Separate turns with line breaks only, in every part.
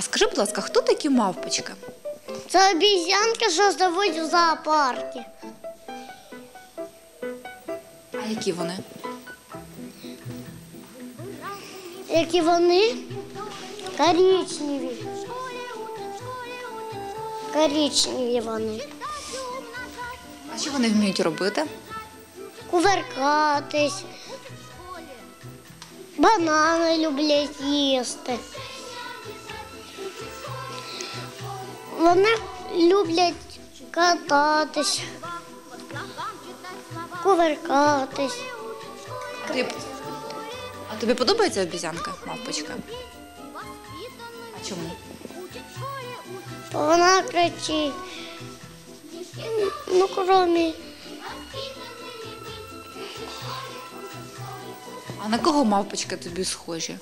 Скажи, будь ласка, хто такі мавпочки?
Це обізянки, що живуть в зоопарку.
А які вони?
Які вони коричневі. Коричневі вони.
А що вони вміють робити?
Кувыркатись. Банани люблять їсти. Вони люблять кататись, кувыркатись.
А тобі, а тобі подобається обізянка, мавпочка? А чому?
Вона кричить. Ну, кроме
А на кого мавпочки тобі схожі?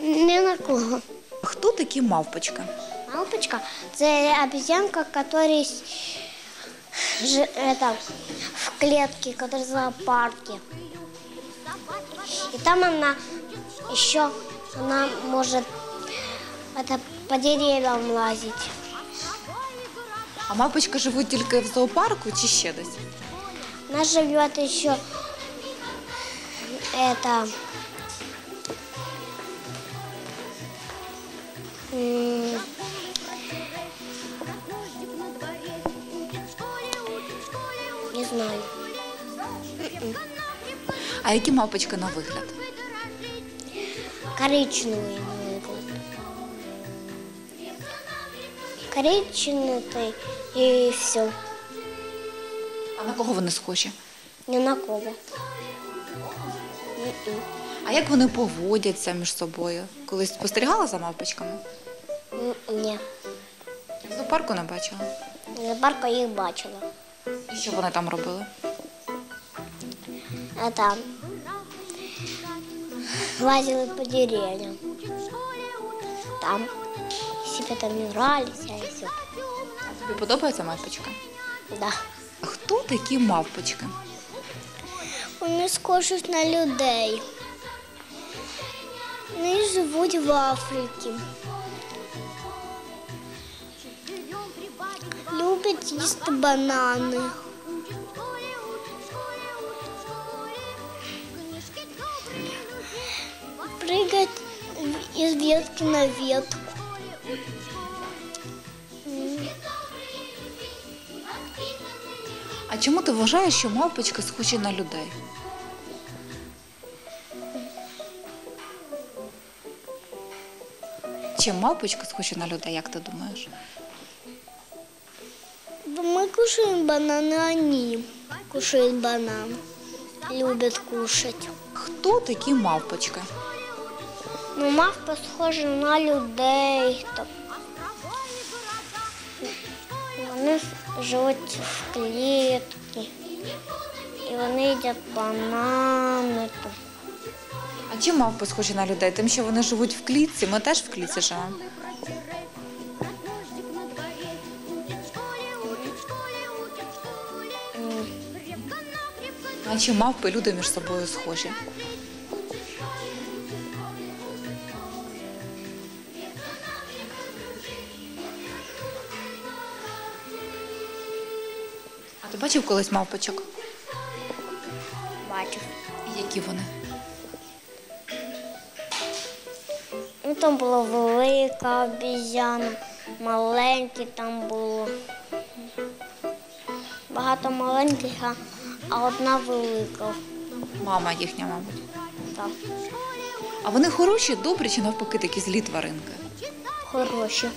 не на кого.
Хто такі мавпочки?
Мавпочка це обезьянка, которая ж, это, в клетке, которая в зоопарке. И там она еще она может это, по деревьям лазить.
А мавпочки живуть тільки в зоопарку чи ще десь?
Она живет еще это знаю.
А які мавпочки на вигляд?
Коричневый выглядит. Коричневый и все.
А на кого вони схожі?
Ни на кого. М-м.
А як вони поводяться між собою? Колись спостерігала за мавпочками?
М, Ні.
В зоопарку не бачила.
На парку їх бачила.
І що вони там робили?
Это лазили по деревьям. Там себе там игрались, а и все.
Тобі подобається мавпочка?
Да.
А хто такі мавпочки?
Вони схожі на людей. Вони живуть в Африці. Люблять їсти банани. Из ветки на ветку.
А чому ти вважаєш, що мавпочки схожі на людей? Чим мавпочки схожі на людей, як ти думаєш?
Мы кушаем бананы, они кушают банан. Любят кушать.
Хто такі мавпочки?
Ну, мавпа схожа на людей. Вони живуть в клітці. І вони їдять банани.
А чим мавпи схожі на людей? Тим, що вони живуть в клітці, ми теж в клітці живемо. А чим мавпи люди між собою схожі? Ти бачив колись мавпочок?
Бачив.
І які вони?
Ну, там була велика обізяна, маленькі там було. Багато маленьких, а- одна велика.
Мама їхня, мабуть.
Так,
А вони хороші, добрі чи навпаки такі злі тваринки?
хороші.